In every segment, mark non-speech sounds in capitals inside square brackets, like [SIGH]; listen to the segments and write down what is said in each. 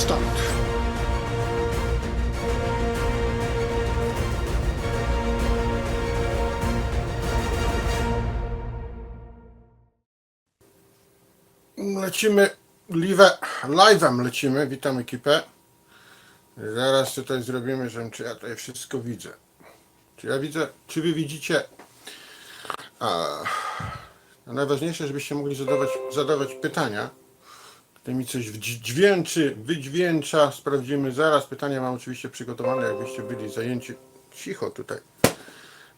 Start. Lecimy live, live'em lecimy, witam ekipę. Zaraz tutaj zrobimy, że czy ja tutaj wszystko widzę. Czy ja widzę, czy wy widzicie? A, najważniejsze, żebyście mogli zadawać, zadawać pytania. To mi coś dźwięczy, wydźwięcza. Sprawdzimy zaraz. Pytania mam oczywiście przygotowane, jakbyście byli zajęci. Cicho tutaj.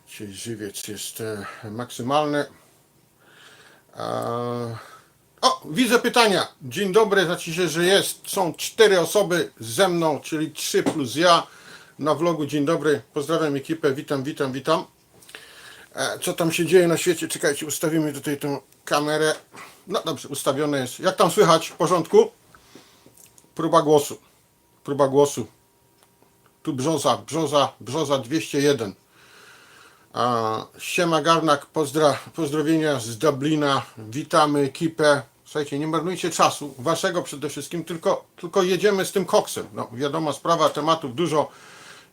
Dzisiaj żywiec jest e, maksymalny. O, widzę pytania. Dzień dobry, znaczy się, że jest. Są cztery osoby ze mną, czyli trzy plus ja na vlogu. Dzień dobry, pozdrawiam ekipę, witam, witam, witam. E, Co tam się dzieje na świecie? Czekajcie, ustawimy tutaj tą kamerę. No dobrze, ustawione jest. Jak tam słychać? W porządku? Próba głosu. Próba głosu. Tu brzoza, brzoza, brzoza 201. A, Siema Garnak, pozdra, pozdrowienia z Dublina, witamy ekipę. Słuchajcie, nie marnujcie czasu, waszego przede wszystkim, tylko, tylko jedziemy z tym koksem. No, wiadoma sprawa, tematów dużo.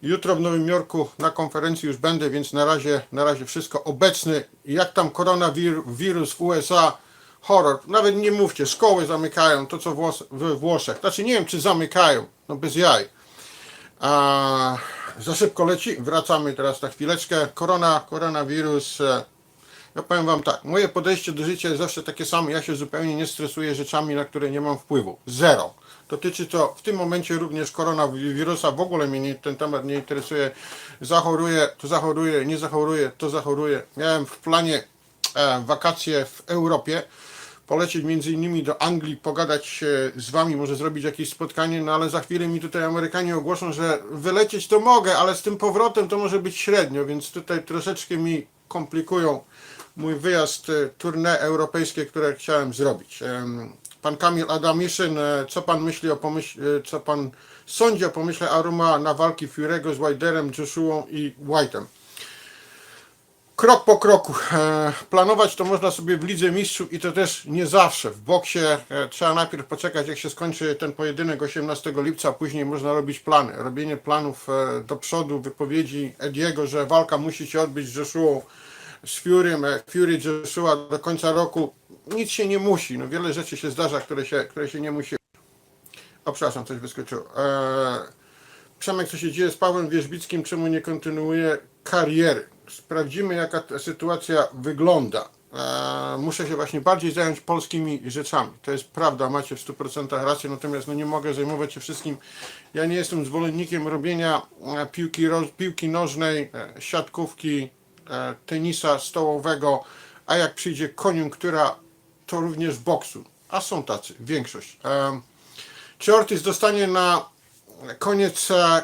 Jutro w Nowym Jorku na konferencji już będę, więc na razie, na razie wszystko obecny. Jak tam koronawirus w USA, horror. Nawet nie mówcie, szkoły zamykają, to co Włos- we Włoszech. Znaczy nie wiem, czy zamykają, no bez jaj. A, za szybko leci. Wracamy teraz na chwileczkę. Korona, koronawirus. e, Ja powiem Wam tak, moje podejście do życia jest zawsze takie samo. Ja się zupełnie nie stresuję rzeczami, na które nie mam wpływu. Zero. Dotyczy to w tym momencie również koronawirusa. W ogóle mnie nie, ten temat nie interesuje. Zachoruję, to zachoruję, nie zachoruję, to zachoruję. Miałem w planie e, wakacje w Europie polecieć między innymi do Anglii, pogadać z wami, może zrobić jakieś spotkanie, no ale za chwilę mi tutaj Amerykanie ogłoszą, że wylecieć to mogę, ale z tym powrotem to może być średnio, więc tutaj troszeczkę mi komplikują mój wyjazd, e, tournée europejskie, które chciałem zrobić. Pan Kamil Adamiszyn, e, co pan myśli o pomyśle, co pan sądzi o pomyśle Aruma na walki Fury'ego z Wilderem, Joshuą i White'em? krok po kroku. E, planować to można sobie w Lidze Mistrzów i to też nie zawsze. W boksie e, trzeba najpierw poczekać, jak się skończy ten pojedynek 18 lipca, a później można robić plany. Robienie planów e, do przodu, wypowiedzi Ediego, że walka musi się odbyć z Joshuą, z Furym, e, Fury Joshua do końca roku. Nic się nie musi. No, wiele rzeczy się zdarza, które się, które się nie musi. O, przepraszam, coś wyskoczyło. E, Przemek, co się dzieje z Pawłem Wierzbickim, czemu nie kontynuuje kariery? Sprawdzimy, jaka ta sytuacja wygląda. E, muszę się właśnie bardziej zająć polskimi rzeczami. To jest prawda, macie w 100% rację, natomiast no nie mogę zajmować się wszystkim. Ja nie jestem zwolennikiem robienia e, piłki, piłki nożnej, e, siatkówki, e, tenisa stołowego, a jak przyjdzie koniunktura, to również boksu. A są tacy, większość. E, czy Ortiz dostanie na koniec e,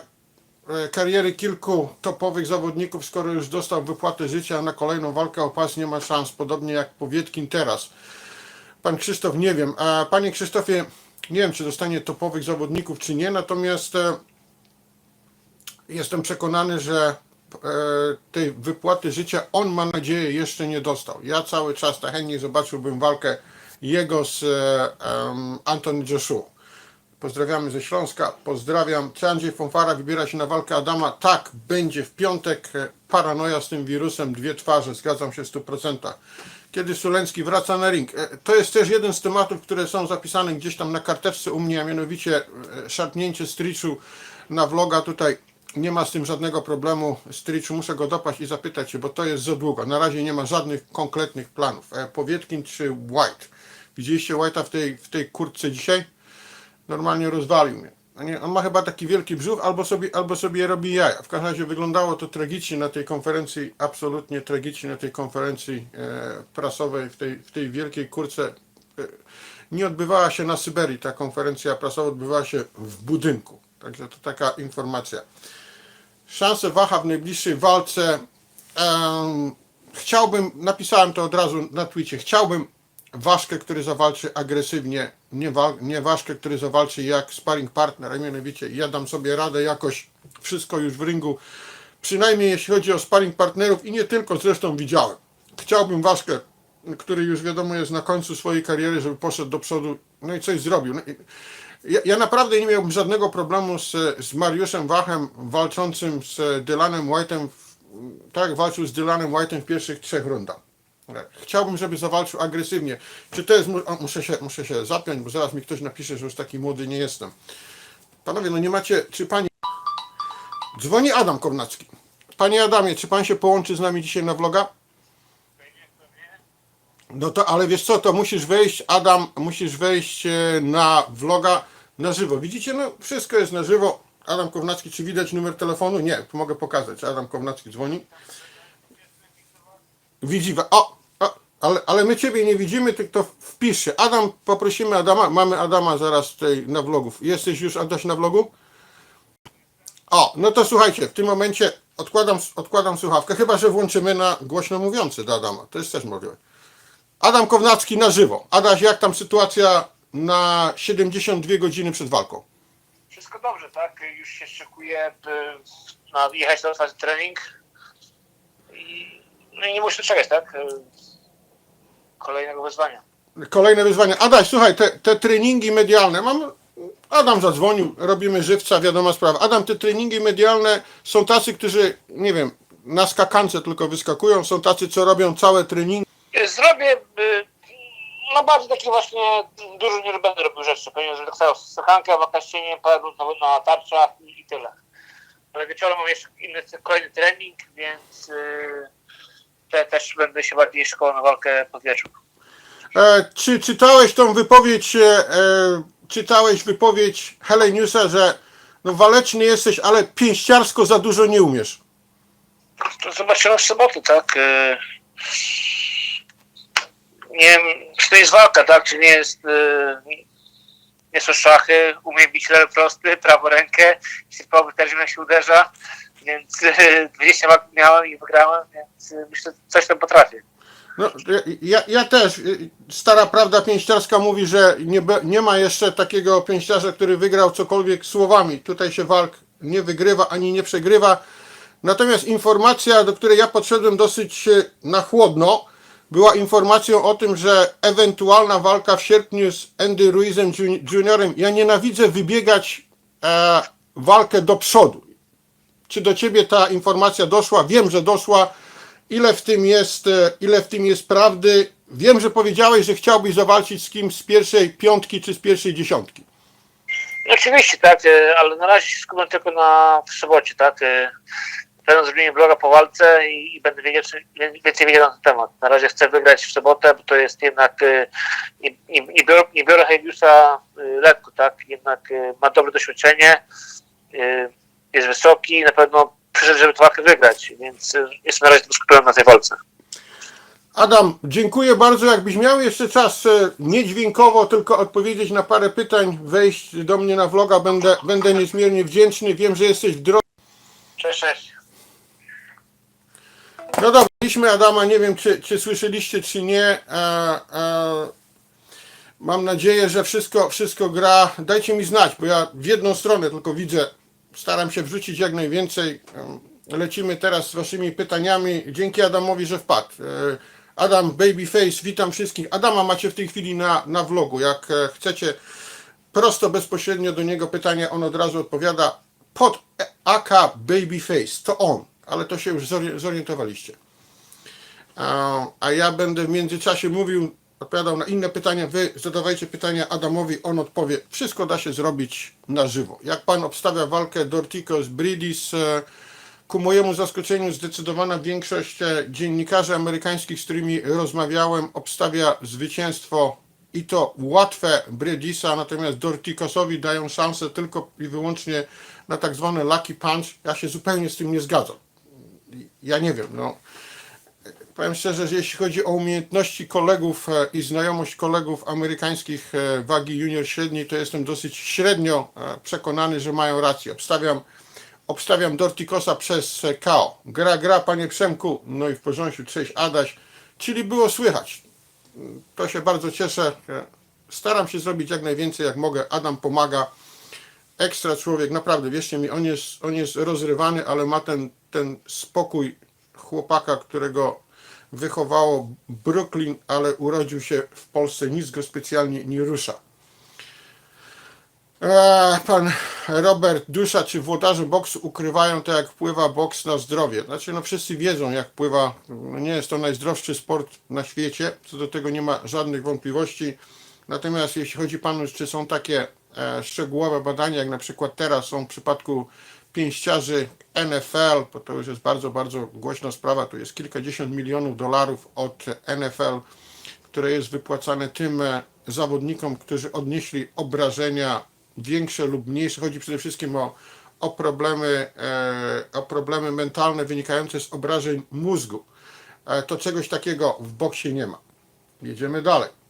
e, kariery kilku topowych zawodników, skoro już dostał wypłatę życia na kolejną walkę o pas, nie ma szans, podobnie jak Powietkin teraz. Pan Krzysztof, nie wiem. A panie Krzysztofie, nie wiem, czy dostanie topowych zawodników, czy nie, natomiast e, jestem przekonany, że e, tej wypłaty życia on ma nadzieję jeszcze nie dostał. Ja cały czas tak chętnie zobaczyłbym walkę jego z e, em, Anthony Joshua. Pozdrawiamy ze Śląska, pozdrawiam. Czy Andrzej Fonfara wybiera się na walkę Adama? Tak, będzie w piątek. E, Paranoja z tym wirusem, dwie twarze, zgadzam się w 100%. Kiedy Suleński wraca na ring? E, To jest też jeden z tematów, które są zapisane gdzieś tam na karteczce u mnie, a mianowicie e, szarpnięcie striczu na vloga tutaj. Nie ma z tym żadnego problemu. Striczu muszę go dopaść i zapytać się, bo to jest za długo. Na razie nie ma żadnych konkretnych planów. E, Powietkin czy White? Widzieliście White'a w tej, w tej kurtce dzisiaj? normalnie rozwalił mnie. Nie, on ma chyba taki wielki brzuch, albo sobie, albo sobie robi jaja. W każdym razie wyglądało to tragicznie na tej konferencji, absolutnie tragicznie na tej konferencji e, prasowej, w tej, w tej wielkiej kurce. E, nie odbywała się na Syberii, ta konferencja prasowa odbywała się w budynku. Także to taka informacja. Szanse Waha w najbliższej walce. Em, chciałbym, napisałem to od razu na Twitcie, chciałbym Waszkę, który zawalczy agresywnie, nie, wa- nie Waszkę, który zawalczy jak sparring partner, a mianowicie ja dam sobie radę jakoś wszystko już w ringu, przynajmniej jeśli chodzi o sparring partnerów i nie tylko, zresztą widziałem. Chciałbym Waszkę, który już wiadomo jest na końcu swojej kariery, żeby poszedł do przodu, no i coś zrobił. No i Ja, ja naprawdę nie miałbym żadnego problemu z, z Mariuszem Wachem walczącym z Dylanem White'em, tak jak walczył z Dylanem White'em w pierwszych trzech rundach. Chciałbym, żeby zawalczył agresywnie. Czy to jest. O, muszę, się, muszę się zapiąć, bo zaraz mi ktoś napisze, że już taki młody nie jestem. Panowie, no nie macie. Czy pani. Dzwoni Adam Kornacki. Panie Adamie, czy pan się połączy z nami dzisiaj na vloga? No to, ale wiesz co, to musisz wejść, Adam, musisz wejść e, na vloga na żywo. Widzicie, no wszystko jest na żywo. Adam Kownacki, czy widać numer telefonu? Nie, mogę pokazać. Adam Kownacki dzwoni. Widzi, o, o ale, ale my Ciebie nie widzimy, tylko wpisz się. Adam, poprosimy Adama, mamy Adama zaraz tutaj na vlogów. Jesteś już, Adaś, na vlogu? O, no to słuchajcie, w tym momencie odkładam, odkładam słuchawkę, chyba że włączymy na głośno mówiący do Adama. To jest też możliwe. Adam Kownacki na żywo. Adaś, jak tam sytuacja na 72 godziny przed walką? Wszystko dobrze, tak? Już się szykuję, by na, jechać na otwarty trening. I, no i nie muszę czekać, tak? Kolejnego wyzwania. Kolejne wyzwanie. Adaś, słuchaj, te, te treningi medialne, mam... Adam zadzwonił, robimy żywca, wiadoma sprawa. Adam, te treningi medialne są tacy, którzy, nie wiem, na skakance tylko wyskakują, są tacy, co robią całe treningi. Zrobię, y, no bardzo taki właśnie, dużo nie będę robił rzeczy. Pewnie, że samo skakанkę, wakaścienie, parę rund na, na tarczach i, i tyle. Ale wieczorem mam jeszcze inny, kolejny trening, więc y, te, też będę się bardziej szkoły na walkę pod wieczór. E, czy czytałeś tą wypowiedź, e, e, czytałeś wypowiedź Heleniusa, że no waleczny jesteś, ale pięściarsko za dużo nie umiesz. To zobaczymy w sobotę, tak? Y, Nie wiem, czy to jest walka, tak? Czy nie jest. y, Nie są szachy, umiem bić lewy prosty, prawą rękę, też jak się uderza, więc y, 20 walk miałem i wygrałem, więc y, myślę, coś tam potrafię. No, ja, ja też. y, Stara prawda pięściarska mówi, że nie, nie ma jeszcze takiego pięściarza, który wygrał cokolwiek słowami. Tutaj się walk nie wygrywa ani nie przegrywa. Natomiast informacja, do której ja podszedłem dosyć e, na chłodno, była informacją o tym, że ewentualna walka w sierpniu z Andy Ruizem jun- juniorem. Ja nienawidzę wybiegać e, walkę do przodu. Czy do ciebie ta informacja doszła? Wiem, że doszła. Ile w tym jest, e, ile w tym jest prawdy? Wiem, że powiedziałeś, że chciałbyś zawalczyć z kimś z pierwszej piątki czy z pierwszej dziesiątki. Oczywiście, tak, y, ale na razie się skupiam tylko na w sobocie, tak? Y, Będę zrobienie bloga po walce i, i będę wiedział, czy, więcej wiedział na ten temat. Na razie chcę wygrać w sobotę, bo to jest jednak y, nie, nie, nie, biorę, nie biorę Hejbiusa y, lekko, tak? Jednak y, ma dobre doświadczenie, y, jest wysoki, na pewno przyszedł, żeby tę walkę wygrać, więc y, jestem na razie skupiony na tej walce. Adam, dziękuję bardzo. Jakbyś miał jeszcze czas niedźwiękowo tylko odpowiedzieć na parę pytań, wejść do mnie na vloga, będę, będę niezmiernie wdzięczny. Wiem, że jesteś w drodze. Cześć, cześć. No dobra, mieliśmy Adama, nie wiem czy, czy słyszeliście, czy nie. E, e, mam nadzieję, że wszystko, wszystko gra. Dajcie mi znać, bo ja w jedną stronę tylko widzę. Staram się wrzucić jak najwięcej. Em, Lecimy teraz z waszymi pytaniami. Dzięki Adamowi, że wpadł. E, Adam Babyface, witam wszystkich. Adama macie w tej chwili na, na vlogu. Jak e, chcecie prosto, bezpośrednio do niego pytanie, on od razu odpowiada. Pod AK Babyface, to on, ale to się już zori- zorientowaliście. A, ja będę w międzyczasie mówił, odpowiadał na inne pytania. Wy zadawajcie pytania Adamowi, on odpowie. Wszystko da się zrobić na żywo. Jak pan obstawia walkę Dorticos Bridis? e, Ku mojemu zaskoczeniu zdecydowana większość e, dziennikarzy amerykańskich, z którymi rozmawiałem, obstawia zwycięstwo i to łatwe Bridisa, natomiast Dorticosowi dają szansę tylko i wyłącznie na tak zwany lucky punch. Ja się zupełnie z tym nie zgadzam. Ja nie wiem, no. Powiem szczerze, że jeśli chodzi o umiejętności kolegów e, i znajomość kolegów amerykańskich e, wagi junior średniej, to jestem dosyć średnio e, przekonany, że mają rację. Obstawiam, obstawiam Dortikosa przez KO. Gra, gra, panie Przemku, no i w porządku, cześć Adaś, czyli było słychać. To się bardzo cieszę. Staram się zrobić jak najwięcej, jak mogę. Adam pomaga. Ekstra człowiek, naprawdę, wierzcie mi, on jest, on jest rozrywany, ale ma ten, ten spokój chłopaka, którego wychowało Brooklyn, ale urodził się w Polsce, nic go specjalnie nie rusza. E, Pan Robert Dusza, czy włodarze boksu ukrywają to, jak wpływa boks na zdrowie? Znaczy, no wszyscy wiedzą, jak wpływa. Nie jest to najzdrowszy sport na świecie, co do tego nie ma żadnych wątpliwości. Natomiast jeśli chodzi Panu, czy są takie e, szczegółowe badania, jak na przykład teraz są w przypadku pięściarzy NFL, bo to już jest bardzo, bardzo głośna sprawa, tu jest kilkadziesiąt milionów dolarów od NFL, które jest wypłacane tym e, zawodnikom, którzy odnieśli obrażenia większe lub mniejsze. Chodzi przede wszystkim o, o, problemy, e, o problemy mentalne wynikające z obrażeń mózgu. E, to czegoś takiego w boksie nie ma. Jedziemy dalej.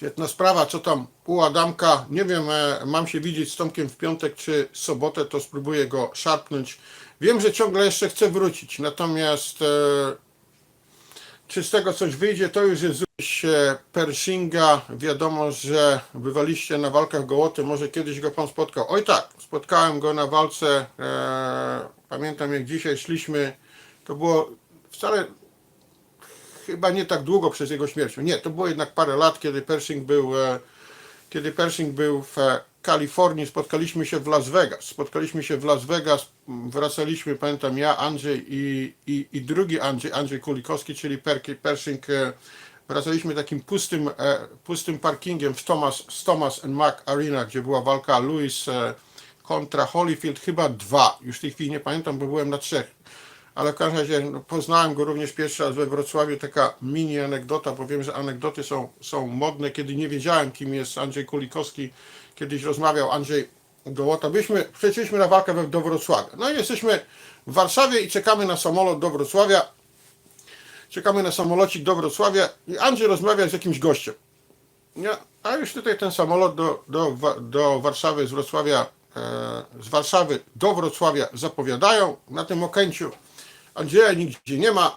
Świetna sprawa, co tam u Adamka. Nie wiem, e, mam się widzieć z Tomkiem w piątek czy sobotę, to spróbuję go szarpnąć. Wiem, że ciągle jeszcze chce wrócić, natomiast e, czy z tego coś wyjdzie, to już jest się Pershinga. Wiadomo, że bywaliście na walkach Gołoty, może kiedyś go pan spotkał. Oj tak, spotkałem go na walce. E, pamiętam jak dzisiaj szliśmy. To było wcale chyba nie tak długo przez jego śmiercią. Nie, to było jednak parę lat, kiedy Pershing był, e, kiedy Pershing był w Kalifornii. Spotkaliśmy się w Las Vegas. Spotkaliśmy się w Las Vegas. Wracaliśmy, pamiętam ja, Andrzej i, i, i drugi Andrzej, Andrzej Kulikowski, czyli Pershing. e, Wracaliśmy takim pustym, e, pustym parkingiem w Thomas, z Thomas and Mack Arena, gdzie była walka Lewis kontra Holyfield, chyba dwa. Już w tej chwili nie pamiętam, bo byłem na trzech ale w każdym razie no, poznałem go również pierwszy raz we Wrocławiu. Taka mini anegdota, bo wiem, że anegdoty są, są modne. Kiedy nie wiedziałem, kim jest Andrzej Kulikowski, kiedyś rozmawiał Andrzej Gołota. Byliśmy, przeszliśmy na walkę do Wrocławia. No i jesteśmy w Warszawie i czekamy na samolot do Wrocławia. Czekamy na samolocik do Wrocławia i Andrzej rozmawia z jakimś gościem. Nie, a już tutaj ten samolot do, do, do Warszawy z Wrocławia, e, z Warszawy do Wrocławia zapowiadają na tym Okęciu. Andrzeja nigdzie nie ma.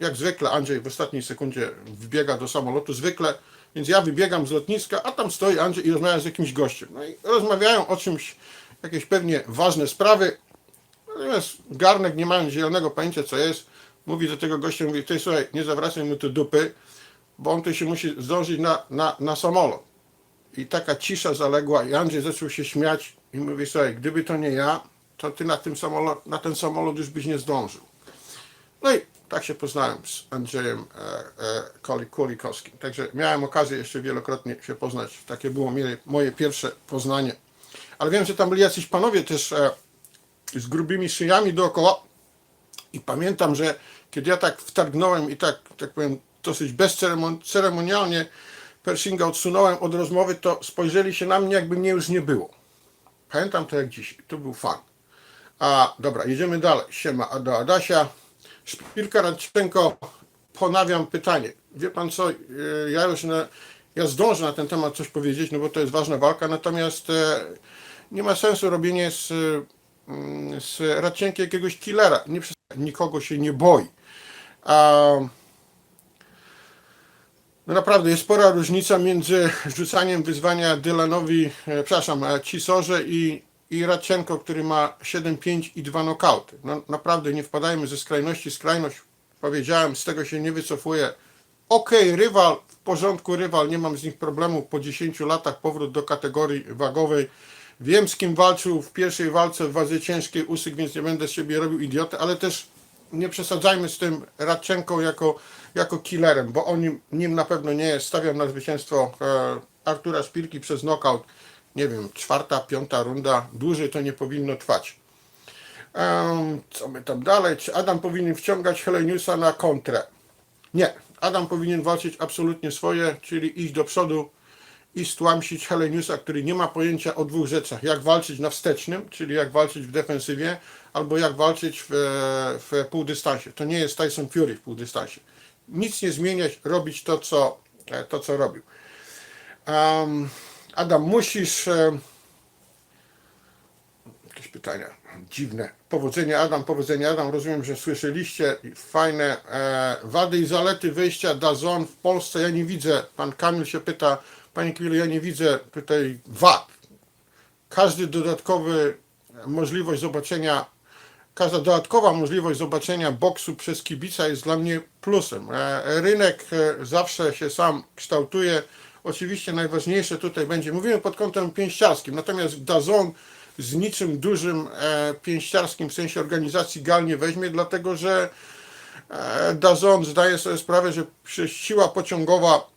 Jak zwykle Andrzej w ostatniej sekundzie wbiega do samolotu, zwykle. Więc ja wybiegam z lotniska, a tam stoi Andrzej i rozmawia z jakimś gościem. No i rozmawiają o czymś, jakieś pewnie ważne sprawy. Natomiast Garnek, nie mając zielonego pojęcia co jest, mówi do tego gościa, mówi, ty słuchaj, nie zawracaj mu tu dupy, bo on tu się musi zdążyć na, na, na samolot. I taka cisza zaległa i Andrzej zaczął się śmiać i mówi, słuchaj, gdyby to nie ja, to ty na, tym samolot, na ten samolot już byś nie zdążył. No i tak się poznałem z Andrzejem e, e, Kulikowskim. Także miałem okazję jeszcze wielokrotnie się poznać. Takie było moje, pierwsze poznanie. Ale wiem, że tam byli jacyś panowie też e, z grubymi szyjami dookoła. I pamiętam, że kiedy ja tak wtargnąłem i tak, tak powiem, dosyć bezceremonialnie Pershinga odsunąłem od rozmowy, to spojrzeli się na mnie, jakby mnie już nie było. Pamiętam to jak dziś. To był fan. A dobra, jedziemy dalej. Siema, do Adasia. Szpilka Radczenko, ponawiam pytanie. Wie pan co, e, ja już na, ja zdążę na ten temat coś powiedzieć, no bo to jest ważna walka, natomiast e, nie ma sensu robienie z, mm, z Radczenki jakiegoś killera. Nie, nikogo się nie boi. A, no naprawdę jest spora różnica między rzucaniem wyzwania Dylanowi, e, przepraszam, Cisorze i, i Radczenko, który ma 7-5 i dwa nokauty. No, naprawdę nie wpadajmy ze skrajności skrajność. Powiedziałem, z tego się nie wycofuję. Okej, rywal, w porządku rywal, nie mam z nich problemu. Po 10 latach powrót do kategorii wagowej. Wiem z kim walczył w pierwszej walce w wadze ciężkiej usyk, więc nie będę z siebie robił idioty, ale też nie przesadzajmy z tym Radczenką jako, jako killerem, bo on nim, nim na pewno nie jest. Stawiam na zwycięstwo e, Artura Szpilki przez knockout. Nie wiem, czwarta, piąta runda. Dłużej to nie powinno trwać. Em, co my tam dalej? Czy Adam powinien wciągać Heleniusa na kontrę? Nie. Adam powinien walczyć absolutnie swoje, czyli iść do przodu i stłamsić Heleniusa, który nie ma pojęcia o dwóch rzeczach. Jak walczyć na wstecznym, czyli jak walczyć w defensywie, albo jak walczyć w, w półdystansie. To nie jest Tyson Fury w półdystansie. Nic nie zmieniać, robić to, co, e, to, co robił. Em, Adam, musisz... em, jakieś pytania dziwne. Powodzenia Adam, powodzenia Adam. Rozumiem, że słyszeliście fajne e, wady i zalety wyjścia Dazon w Polsce. Ja nie widzę, pan Kamil się pyta, panie Kamilu, ja nie widzę tutaj wad. Każdy dodatkowy możliwość zobaczenia, każda dodatkowa możliwość zobaczenia boksu przez kibica jest dla mnie plusem. E, rynek e, zawsze się sam kształtuje. Oczywiście najważniejsze tutaj będzie, mówimy pod kątem pięściarskim, natomiast DAZN z niczym dużym e, pięściarskim w sensie organizacji gal nie weźmie, dlatego że e, DAZN zdaje sobie sprawę, że siła pociągowa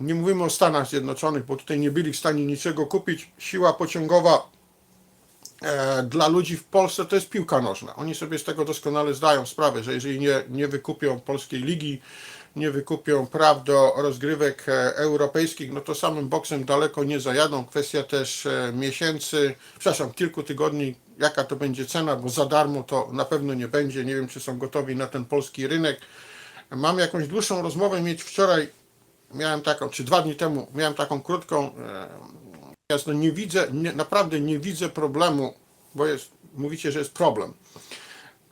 nie mówimy o Stanach Zjednoczonych, bo tutaj nie byli w stanie niczego kupić. Siła pociągowa e, dla ludzi w Polsce to jest piłka nożna. Oni sobie z tego doskonale zdają sprawę, że jeżeli nie, nie wykupią polskiej ligi, nie wykupią praw do rozgrywek e, europejskich, no to samym boksem daleko nie zajadą. Kwestia też e, miesięcy, przepraszam, kilku tygodni, jaka to będzie cena, bo za darmo to na pewno nie będzie. Nie wiem, czy są gotowi na ten polski rynek. Mam jakąś dłuższą rozmowę mieć wczoraj miałem taką, czy dwa dni temu miałem taką krótką. E, jasno, nie widzę, nie, naprawdę nie widzę problemu, bo jest, mówicie, że jest problem.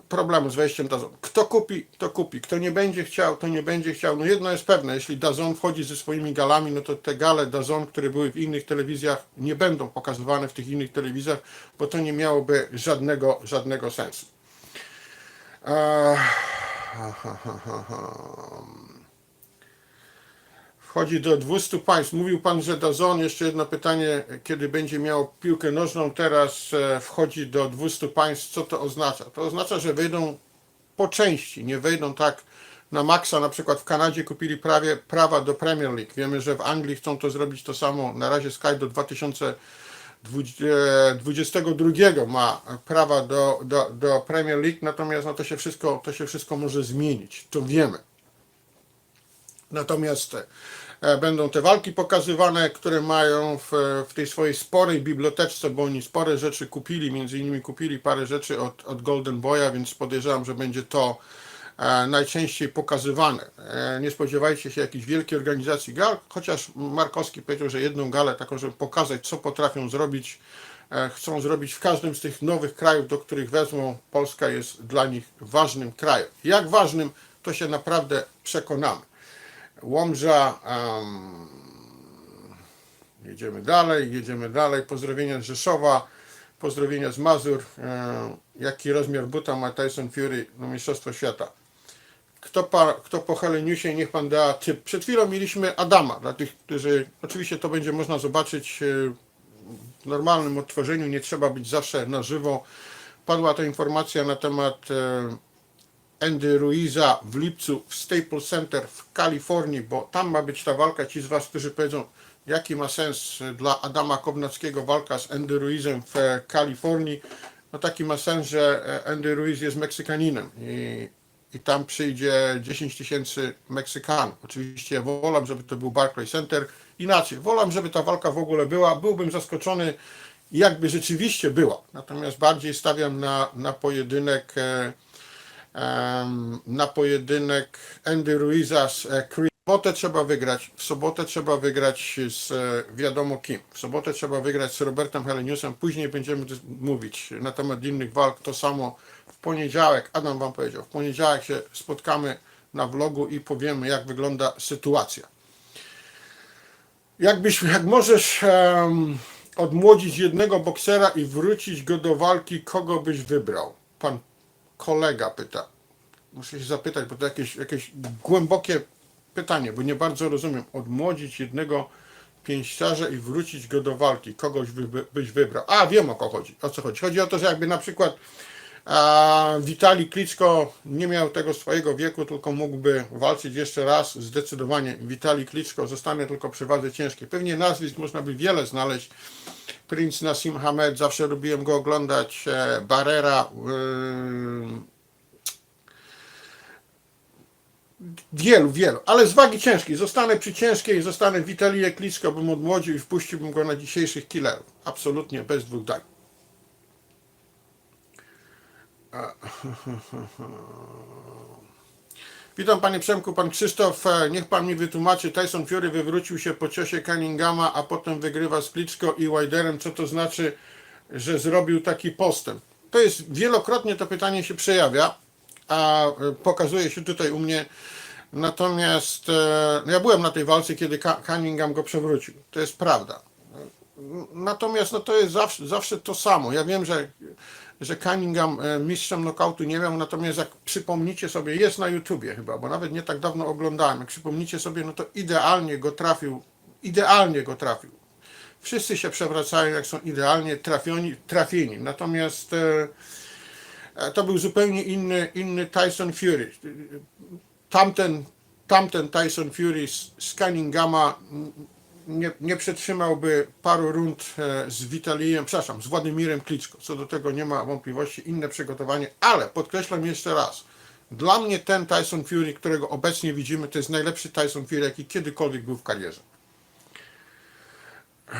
Problemu z wejściem Dazon. Kto kupi, to kupi. Kto nie będzie chciał, to nie będzie chciał. No jedno jest pewne, jeśli Dazon wchodzi ze swoimi galami, no to te gale Dazon, które były w innych telewizjach, nie będą pokazywane w tych innych telewizjach, bo to nie miałoby żadnego, żadnego sensu. Eee, ha wchodzi do 200 państw. Mówił Pan, że Dazon, jeszcze jedno pytanie, kiedy będzie miał piłkę nożną, teraz e, wchodzi do 200 państw. Co to oznacza? To oznacza, że wejdą po części, nie wejdą tak na maksa. Na przykład w Kanadzie kupili prawie prawa do Premier League. Wiemy, że w Anglii chcą to zrobić to samo. Na razie Sky do 2022 ma prawa do, do, do Premier League, natomiast no to, się wszystko, to się wszystko może zmienić. To wiemy. Natomiast e, będą te walki pokazywane, które mają w, w tej swojej sporej biblioteczce, bo oni spore rzeczy kupili, między innymi kupili parę rzeczy od, od Golden Boya, więc podejrzewam, że będzie to e, najczęściej pokazywane. E, nie spodziewajcie się jakiejś wielkiej organizacji gal, chociaż Markowski powiedział, że jedną galę taką, żeby pokazać, co potrafią zrobić, e, chcą zrobić w każdym z tych nowych krajów, do których wezmą. Polska jest dla nich ważnym krajem. Jak ważnym, to się naprawdę przekonamy. Łomża. em, jedziemy dalej, jedziemy dalej. Pozdrowienia z Rzeszowa, pozdrowienia z Mazur. E, jaki rozmiar buta ma Tyson Fury na Mistrzostwo Świata? Kto, pa, kto niech pan da typ. Przed chwilą mieliśmy Adama, dla tych, którzy. Oczywiście to będzie można zobaczyć e, w normalnym odtworzeniu, nie trzeba być zawsze na żywo. Padła ta informacja na temat e, Andy Ruiza w lipcu w Staples Center w Kalifornii, bo tam ma być ta walka. Ci z Was, którzy powiedzą, jaki ma sens dla Adama Kownackiego walka z Andy Ruizem w e, Kalifornii, no taki ma sens, że e, Andy Ruiz jest Meksykaninem i, i tam przyjdzie 10 tysięcy Meksykanów. Oczywiście wolam, żeby to był Barclays Center. Inaczej, wolam, żeby ta walka w ogóle była. Byłbym zaskoczony, jakby rzeczywiście była. Natomiast bardziej stawiam na, na pojedynek em, na pojedynek Andy Ruiza z e, Chris. W sobotę trzeba wygrać, w sobotę trzeba wygrać z e, wiadomo kim. W sobotę trzeba wygrać z Robertem Heleniusem, później będziemy mówić na temat innych walk. To samo w poniedziałek, Adam Wam powiedział, w poniedziałek się spotkamy na vlogu i powiemy jak wygląda sytuacja. Jakbyś, jak możesz em, odmłodzić jednego boksera i wrócić go do walki, kogo byś wybrał? Pan kolega pyta. Muszę się zapytać, bo to jakieś, jakieś głębokie pytanie, bo nie bardzo rozumiem. Odmłodzić jednego pięściarza i wrócić go do walki. Kogoś by, by, byś wybrał. A, wiem o co chodzi. O co chodzi. Chodzi o to, że jakby na przykład a, Witali Kliczko nie miał tego swojego wieku, tylko mógłby walczyć jeszcze raz. Zdecydowanie Witali Kliczko zostanie tylko przy wadze ciężkiej. Pewnie nazwisk można by wiele znaleźć. Prince Nassim Hamed, zawsze lubiłem go oglądać. E, Barrera. Yy, Wielu, wielu, ale z wagi ciężkiej. Zostanę przy ciężkiej, zostanę Witaliję Kliczko, bym odmłodził i wpuściłbym go na dzisiejszych killerów. Absolutnie, bez dwóch zdań. [LAUGHS] Witam panie Przemku, pan Krzysztof, e, niech pan mi wytłumaczy, Tyson Fury wywrócił się po ciosie Cunninghama, a potem wygrywa z Kliczko i Widerem, co to znaczy, że zrobił taki postęp? To jest, wielokrotnie to pytanie się przejawia, a e, pokazuje się tutaj u mnie, natomiast e, no ja byłem na tej walce, kiedy Cunningham go przewrócił, to jest prawda. Natomiast no, to jest zawsze, zawsze to samo. Ja wiem, że, że Cunningham e, mistrzem nokautu nie miał, natomiast jak przypomnicie sobie, jest na YouTubie chyba, bo nawet nie tak dawno oglądałem, jak przypomnicie sobie, no to idealnie go trafił idealnie go trafił. Wszyscy się przewracają, jak są idealnie trafioni, trafieni. Natomiast e, e, to był zupełnie inny, inny Tyson Fury. Tamten, tamten Tyson Fury z, Cunninghama nie, nie przetrzymałby paru rund e, z Witalijem, przepraszam, z Władimirem Kliczko. Co do tego nie ma wątpliwości, inne przygotowanie, ale podkreślam jeszcze raz, dla mnie ten Tyson Fury, którego obecnie widzimy, to jest najlepszy Tyson Fury, jaki kiedykolwiek był w karierze. [SIGHS]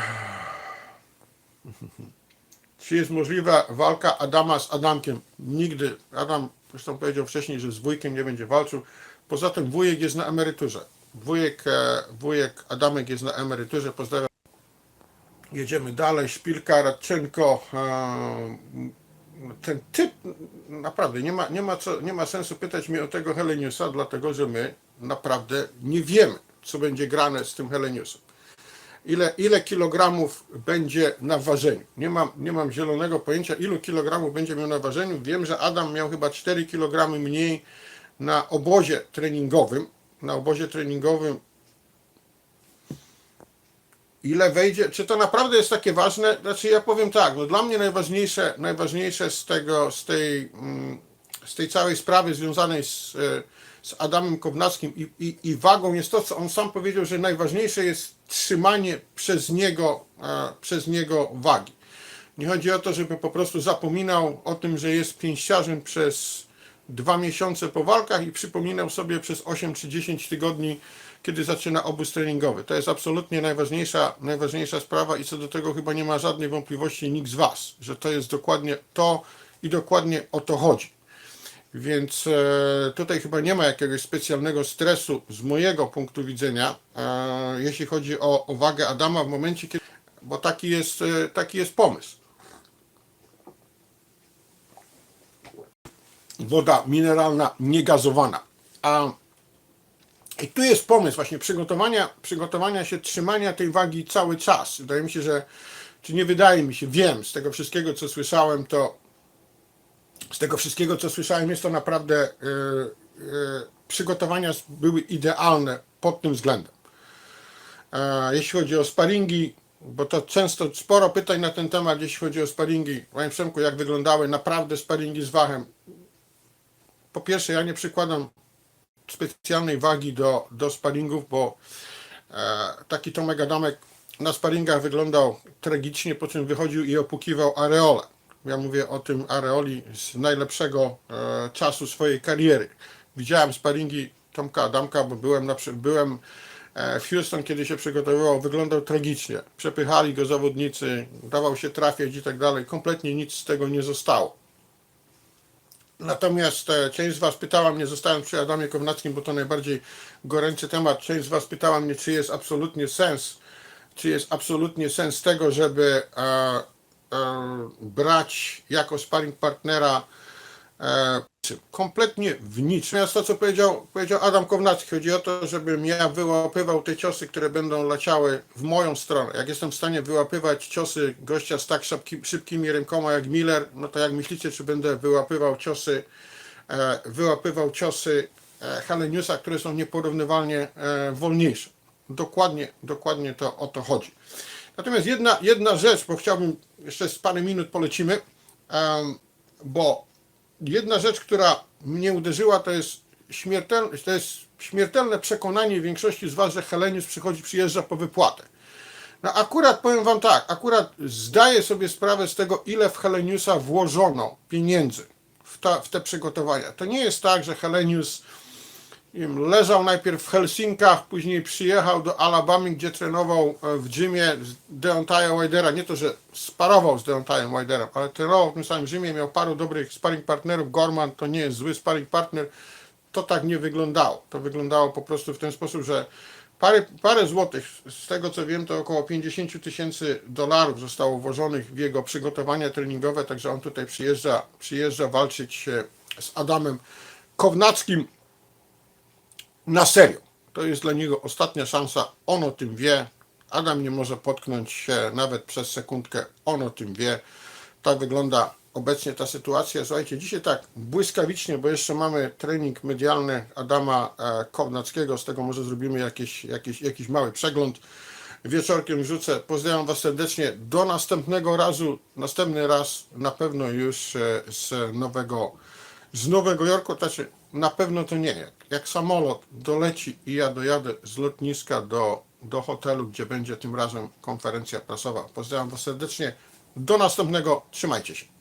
Czy jest możliwa walka Adama z Adamkiem? Nigdy. Adam zresztą powiedział wcześniej, że z wujkiem nie będzie walczył. Poza tym wujek jest na emeryturze. Wujek, e, wujek Adamek jest na emeryturze. Pozdrawiam. Jedziemy dalej. Szpilka, Radczenko. e, Ten typ, naprawdę, nie ma, nie, ma co, nie ma sensu pytać mnie o tego Heleniusa, dlatego że my naprawdę nie wiemy, co będzie grane z tym Heleniusem ile, ile kilogramów będzie na ważeniu. Nie mam, nie mam zielonego pojęcia, ilu kilogramów będzie miał na ważeniu. Wiem, że Adam miał chyba 4 kg mniej na obozie treningowym. Na obozie treningowym ile wejdzie, czy to naprawdę jest takie ważne? Znaczy ja powiem tak, no dla mnie najważniejsze, najważniejsze z tego, z tej, mm, z tej całej sprawy związanej z, e, z Adamem Kownackim i, i, i wagą jest to, co on sam powiedział, że najważniejsze jest trzymanie przez niego, e, przez niego wagi. Nie chodzi o to, żeby po prostu zapominał o tym, że jest pięściarzem przez dwa miesiące po walkach i przypominał sobie przez 8 czy 10 tygodni, kiedy zaczyna obóz treningowy. To jest absolutnie najważniejsza, najważniejsza sprawa i co do tego chyba nie ma żadnej wątpliwości nikt z Was, że to jest dokładnie to i dokładnie o to chodzi. Więc e, tutaj chyba nie ma jakiegoś specjalnego stresu z mojego punktu widzenia, e, jeśli chodzi o, o wagę Adama w momencie, kiedy, bo taki jest, e, taki jest pomysł. Woda mineralna, niegazowana. A i tu jest pomysł właśnie przygotowania, przygotowania się, trzymania tej wagi cały czas. Wydaje mi się, że, czy nie wydaje mi się, wiem, z tego wszystkiego, co słyszałem, to z tego wszystkiego, co słyszałem, jest to naprawdę e, e, przygotowania były idealne pod tym względem. E, jeśli chodzi o sparingi, bo to często sporo pytań na ten temat, jeśli chodzi o sparingi. Panie Przemku, jak wyglądały naprawdę sparingi z Wachem? Po pierwsze, ja nie przykładam specjalnej wagi do, do sparingów, bo e, taki Tomek Adamek na sparingach wyglądał tragicznie, po czym wychodził i opukiwał areolę. Ja mówię o tym areoli z najlepszego e, czasu swojej kariery. Widziałem sparingi Tomka Adamka, bo byłem, na, byłem e, w Houston, kiedy się przygotowywał, wyglądał tragicznie. Przepychali go zawodnicy, dawał się trafiać i tak dalej. Kompletnie nic z tego nie zostało. Natomiast e, część z Was pytała mnie, zostałem przy Adamie Kownackim, bo to najbardziej goręcy temat. Część z Was pytała mnie, czy jest absolutnie sens, czy jest absolutnie sens tego, żeby e, e, brać jako sparring partnera kompletnie w nic. Natomiast to, co powiedział, powiedział Adam Kownacki, chodzi o to, żebym ja wyłapywał te ciosy, które będą leciały w moją stronę. Jak jestem w stanie wyłapywać ciosy gościa z tak szybki, szybkimi rękoma jak Miller, no to jak myślicie, czy będę wyłapywał ciosy, e, wyłapywał ciosy e, Heleniusa, które są nieporównywalnie e, wolniejsze. Dokładnie, dokładnie to o to chodzi. Natomiast jedna, jedna rzecz, bo chciałbym jeszcze z parę minut polecimy, bo jedna rzecz, która mnie uderzyła, to jest śmiertelne, to jest śmiertelne przekonanie większości z Was, że Helenius przychodzi, przyjeżdża po wypłatę. No akurat powiem Wam tak, akurat zdaję sobie sprawę z tego, ile w Heleniusa włożono pieniędzy w, ta, w te przygotowania. To nie jest tak, że Helenius leżał najpierw w Helsinkach, później przyjechał do Alabamy, gdzie trenował e, w gymie z Deontaja Widera. Nie to, że sparował z Deontajem Widerem, ale trenował w tym samym gymie, miał paru dobrych sparring partnerów. Gorman to nie jest zły sparring partner. To tak nie wyglądało. To wyglądało po prostu w ten sposób, że parę, parę złotych, z tego co wiem, to około 50 tysięcy dolarów zostało włożonych w jego przygotowania treningowe, także on tutaj przyjeżdża, przyjeżdża walczyć z Adamem Kownackim na serio. To jest dla niego ostatnia szansa. On o tym wie. Adam nie może potknąć się nawet przez sekundkę. On o tym wie. Tak wygląda obecnie ta sytuacja. Słuchajcie, dzisiaj tak błyskawicznie, bo jeszcze mamy trening medialny Adama e, Kownackiego. Z tego może zrobimy jakiś, jakiś, jakiś mały przegląd. wieczorkiem wrzucę. Pozdrawiam Was serdecznie. Do następnego razu. Następny raz na pewno już e, z nowego, z Nowego Jorku. Znaczy, na pewno to nie. Jak, jak samolot doleci i ja dojadę z lotniska do, do hotelu, gdzie będzie tym razem konferencja prasowa. Pozdrawiam Was serdecznie. Do następnego. Trzymajcie się.